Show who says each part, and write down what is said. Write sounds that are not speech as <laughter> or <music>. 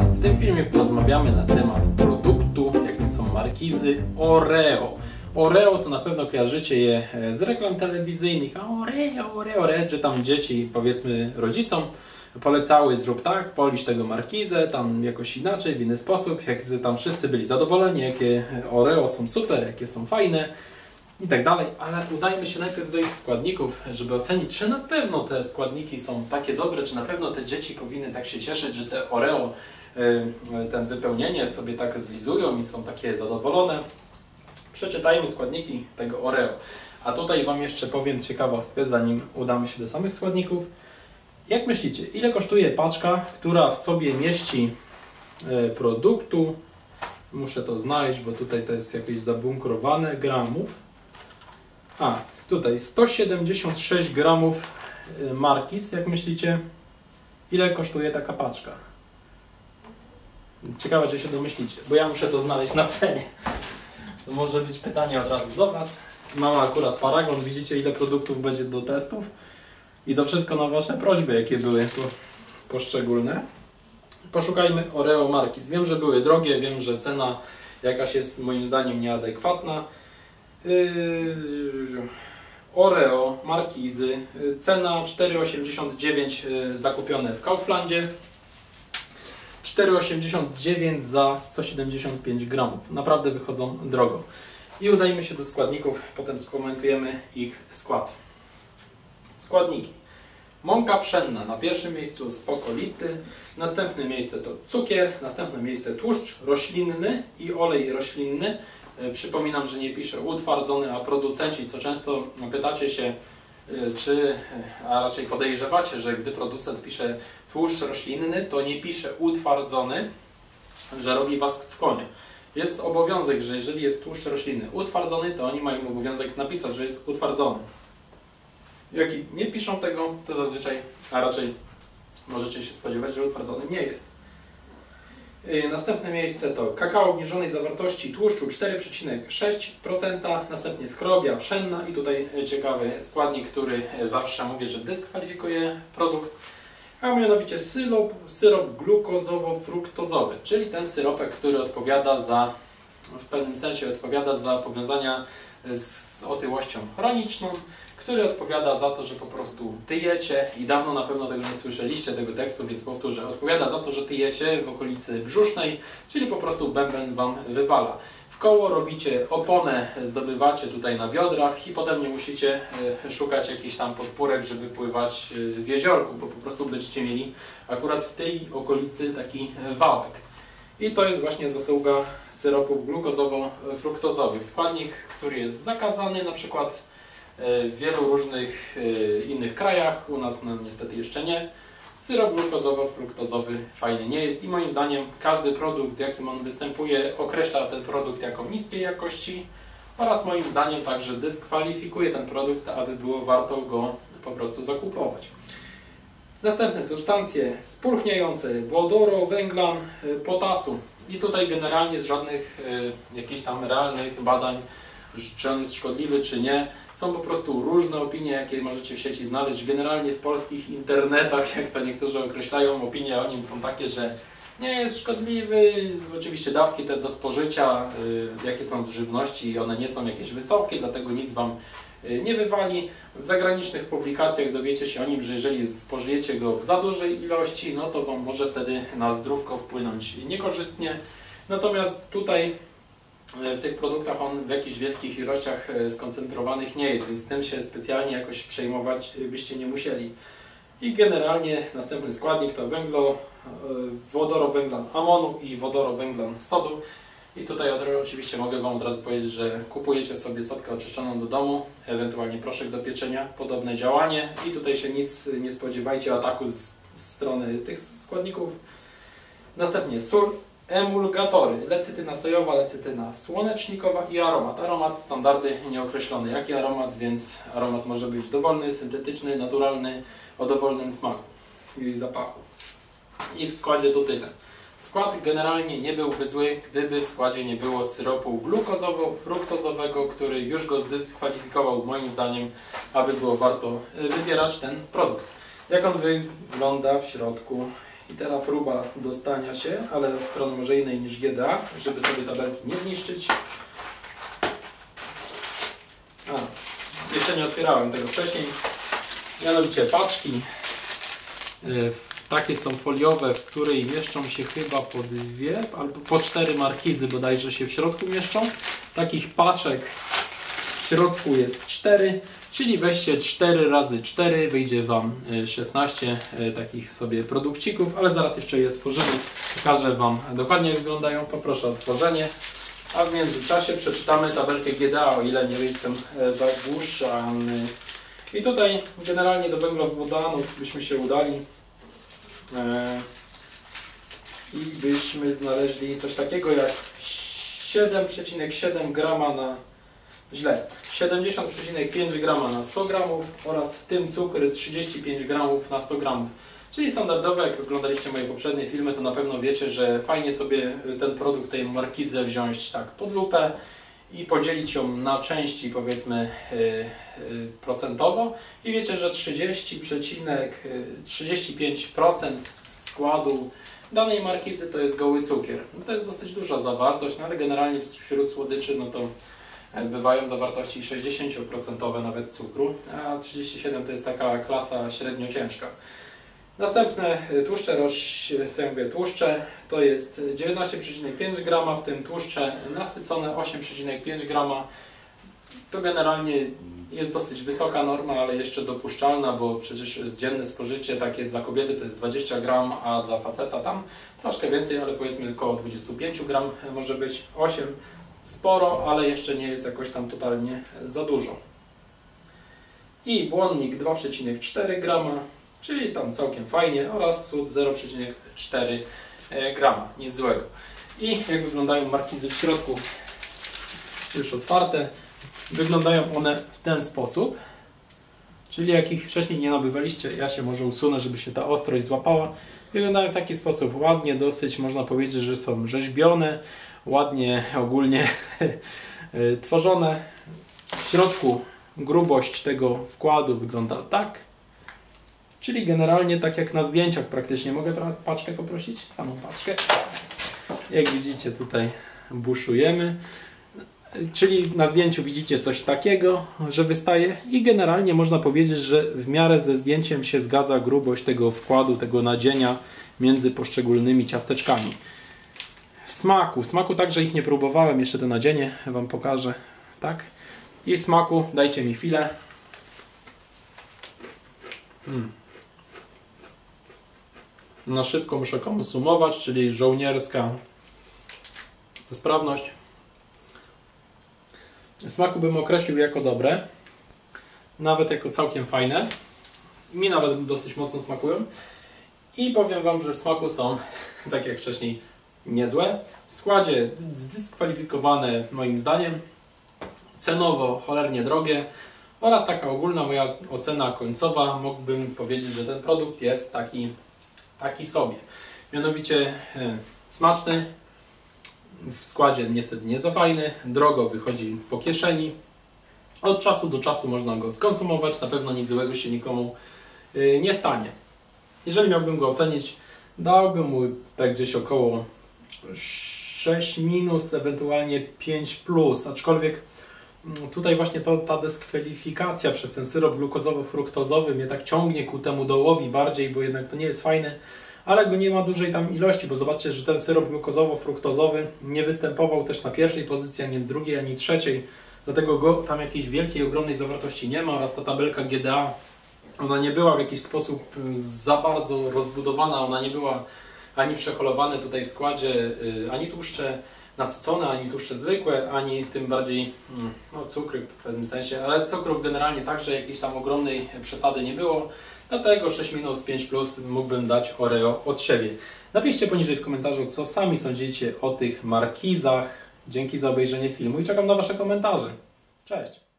Speaker 1: W tym filmie porozmawiamy na temat produktu, jakim są markizy Oreo. Oreo to na pewno kojarzycie je e, z reklam telewizyjnych, a Oreo, Oreo, Oreo, że tam dzieci, powiedzmy rodzicom, polecały zrób tak, polisz tego markizę, tam jakoś inaczej, w inny sposób, jak tam wszyscy byli zadowoleni, jakie Oreo są super, jakie są fajne i tak dalej, ale udajmy się najpierw do ich składników, żeby ocenić, czy na pewno te składniki są takie dobre, czy na pewno te dzieci powinny tak się cieszyć, że te Oreo, ten wypełnienie sobie tak zlizują i są takie zadowolone. Przeczytajmy składniki tego Oreo. A tutaj Wam jeszcze powiem ciekawostkę, zanim udamy się do samych składników. Jak myślicie, ile kosztuje paczka, która w sobie mieści y, produktu, muszę to znaleźć, bo tutaj to jest jakieś zabunkrowane, gramów, a, tutaj 176 gramów y, markis, jak myślicie, ile kosztuje taka paczka? Ciekawe, czy się domyślicie, bo ja muszę to znaleźć na cenie. To może być pytanie od razu do Was. Mam akurat paragon, widzicie ile produktów będzie do testów i to wszystko na Wasze prośby, jakie były tu poszczególne. Poszukajmy Oreo Markis. Wiem, że były drogie, wiem, że cena jakaś jest moim zdaniem nieadekwatna. Yy, Oreo, markizy, yy, cena 4,89 yy, zakupione w Kauflandzie. 4,89 za 175 gramów. Naprawdę wychodzą drogo. I udajmy się do składników, potem skomentujemy ich skład. Składniki. Mąka pszenna na pierwszym miejscu spokolity, następne miejsce to cukier, następne miejsce tłuszcz roślinny i olej roślinny, E, przypominam, że nie piszę utwardzony, a producenci, co często pytacie się, e, czy, a raczej podejrzewacie, że gdy producent pisze tłuszcz roślinny, to nie pisze utwardzony, że robi was w konie. Jest obowiązek, że jeżeli jest tłuszcz roślinny utwardzony, to oni mają obowiązek napisać, że jest utwardzony. Jeśli nie piszą tego, to zazwyczaj, a raczej możecie się spodziewać, że utwardzony nie jest. Y, następne miejsce to kakao obniżonej zawartości tłuszczu 4,6%, następnie skrobia pszenna i tutaj ciekawy składnik, który zawsze mówię, że dyskwalifikuje produkt, a mianowicie syrop, syrop glukozowo-fruktozowy, czyli ten syropek, który odpowiada za, w pewnym sensie odpowiada za powiązania z otyłością chroniczną, który odpowiada za to, że po prostu tyjecie i dawno na pewno tego nie słyszeliście, tego tekstu, więc powtórzę. Odpowiada za to, że tyjecie w okolicy brzusznej, czyli po prostu bęben Wam wywala. W koło robicie oponę, zdobywacie tutaj na biodrach i potem nie musicie e, szukać jakichś tam podpórek, żeby pływać e, w jeziorku, bo po prostu będziecie mieli akurat w tej okolicy taki wałek. I to jest właśnie zasługa syropów glukozowo-fruktozowych. Składnik, który jest zakazany, na przykład w wielu różnych e, innych krajach, u nas no, niestety jeszcze nie. Syrop glukozowo-fruktozowy fajny nie jest i moim zdaniem każdy produkt, w jakim on występuje, określa ten produkt jako niskiej jakości oraz moim zdaniem także dyskwalifikuje ten produkt, aby było warto go po prostu zakupować. Następne substancje spulchniające wodoro, węglan, e, potasu. I tutaj generalnie z żadnych y, jakichś tam realnych badań czy on jest szkodliwy, czy nie. Są po prostu różne opinie, jakie możecie w sieci znaleźć. Generalnie w polskich internetach, jak to niektórzy określają, opinie o nim są takie, że nie jest szkodliwy. Oczywiście dawki te do spożycia, y, jakie są w żywności, one nie są jakieś wysokie, dlatego nic Wam y, nie wywali. W zagranicznych publikacjach dowiecie się o nim, że jeżeli spożyjecie go w za dużej ilości, no to Wam może wtedy na zdrówko wpłynąć niekorzystnie. Natomiast tutaj w tych produktach on w jakichś wielkich ilościach e, skoncentrowanych nie jest, więc tym się specjalnie jakoś przejmować e, byście nie musieli. I generalnie następny składnik to węglo, wodorowęglan amonu i wodorowęglan sodu. I tutaj oczywiście mogę Wam od razu powiedzieć, że kupujecie sobie sodkę oczyszczoną do domu, ewentualnie proszek do pieczenia, podobne działanie i tutaj się nic nie spodziewajcie ataku z strony tych składników. Następnie sól, emulgatory, lecytyna sojowa, lecytyna słonecznikowa i aromat. Aromat standardy nieokreślony. Jaki aromat? Więc aromat może być dowolny, syntetyczny, naturalny, o dowolnym smaku i zapachu. I w składzie to tyle. Skład generalnie nie byłby zły, gdyby w składzie nie było syropu glukozowo-fruktozowego, który już go zdyskwalifikował moim zdaniem, aby było warto wybierać ten produkt. Jak on wygląda w środku I teraz próba dostania się, ale od strony może innej niż GDA, żeby sobie tabelki nie zniszczyć. A, jeszcze nie otwierałem tego wcześniej. Mianowicie paczki. y, Takie są foliowe, w której mieszczą się chyba po dwie albo po cztery markizy bodajże się w środku mieszczą. Takich paczek środku jest 4, czyli weźcie 4 razy 4, wyjdzie Wam y, 16 y, takich sobie produkcików, ale zaraz jeszcze je otworzymy. Pokażę Wam dokładnie jak wyglądają. Poproszę o otworzenie. A w międzyczasie przeczytamy tabelkę GDA, o ile nie jestem e, zagłuszany. I tutaj generalnie do węglowodanów byśmy się udali e, i byśmy znaleźli coś takiego jak 7,7 grama na źle 70,5 grama na 100 gramów oraz w tym cukry 35 gramów na 100 gramów. Czyli standardowo, jak oglądaliście moje poprzednie filmy, to na pewno wiecie, że fajnie sobie ten produkt, tej markizę wziąć tak pod lupę i podzielić ją na części powiedzmy yy, yy, procentowo i wiecie, że 30,35% składu danej markizy to jest goły cukier. No to jest dosyć duża zawartość, no ale generalnie wśród słodyczy no to bywają zawartości 60% nawet cukru, a 37 to jest taka klasa średnio ciężka. Następne y, tłuszcze, co ja mówię, tłuszcze to jest 19,5 grama, w tym tłuszcze nasycone 8,5 grama. To generalnie jest dosyć wysoka norma, ale jeszcze dopuszczalna, bo przecież dzienne spożycie takie dla kobiety to jest 20 gram, a dla faceta tam troszkę więcej, ale powiedzmy około 25 gram może być 8 sporo, ale jeszcze nie jest jakoś tam totalnie za dużo. I błonnik 2,4 grama, czyli tam całkiem fajnie oraz sód 0,4 grama, nic złego. I jak wyglądają markizy w środku, już otwarte, wyglądają one w ten sposób. Czyli jak ich wcześniej nie nabywaliście, ja się może usunę, żeby się ta ostrość złapała. Wyglądają w taki sposób ładnie, dosyć można powiedzieć, że są rzeźbione, ładnie ogólnie <laughs> tworzone. W środku grubość tego wkładu wygląda tak. Czyli generalnie tak jak na zdjęciach praktycznie. Mogę paczkę poprosić? Samą paczkę. Jak widzicie tutaj buszujemy. Czyli na zdjęciu widzicie coś takiego, że wystaje i generalnie można powiedzieć, że w miarę ze zdjęciem się zgadza grubość tego wkładu, tego nadzienia między poszczególnymi ciasteczkami. W smaku, w smaku także ich nie próbowałem, jeszcze to nadzienie Wam pokażę. Tak? I w smaku, dajcie mi chwilę. Hmm. Na szybko muszę konsumować, czyli żołnierska sprawność. Smaku bym określił jako dobre, nawet jako całkiem fajne. Mi nawet dosyć mocno smakują. I powiem Wam, że w smaku są, <laughs> tak jak wcześniej, niezłe. W składzie zdyskwalifikowane moim zdaniem. Cenowo cholernie drogie. Oraz taka ogólna moja ocena końcowa, mógłbym powiedzieć, że ten produkt jest taki, taki sobie. Mianowicie e, smaczny, w składzie niestety nie za fajny, drogo wychodzi po kieszeni. Od czasu do czasu można go skonsumować, na pewno nic złego się nikomu y, nie stanie. Jeżeli miałbym go ocenić, dałbym mu tak gdzieś około 6 minus, ewentualnie 5 plus, aczkolwiek mm, tutaj właśnie to, ta dyskwalifikacja przez ten syrop glukozowo-fruktozowy mnie tak ciągnie ku temu dołowi bardziej, bo jednak to nie jest fajne ale go nie ma dużej tam ilości, bo zobaczcie, że ten syrop glukozowo-fruktozowy nie występował też na pierwszej pozycji, ani drugiej, ani trzeciej, dlatego go tam jakiejś wielkiej, ogromnej zawartości nie ma. Oraz ta tabelka GDA, ona nie była w jakiś sposób za bardzo rozbudowana, ona nie była ani przeholowane tutaj w składzie, y, ani tłuszcze nasycone, ani tłuszcze zwykłe, ani tym bardziej mm, no, cukry w pewnym sensie, ale cukrów generalnie także jakiejś tam ogromnej przesady nie było. Dlatego 6 minus 5 plus mógłbym dać Oreo od siebie. Napiszcie poniżej w komentarzu, co sami sądzicie o tych markizach. Dzięki za obejrzenie filmu i czekam na Wasze komentarze. Cześć!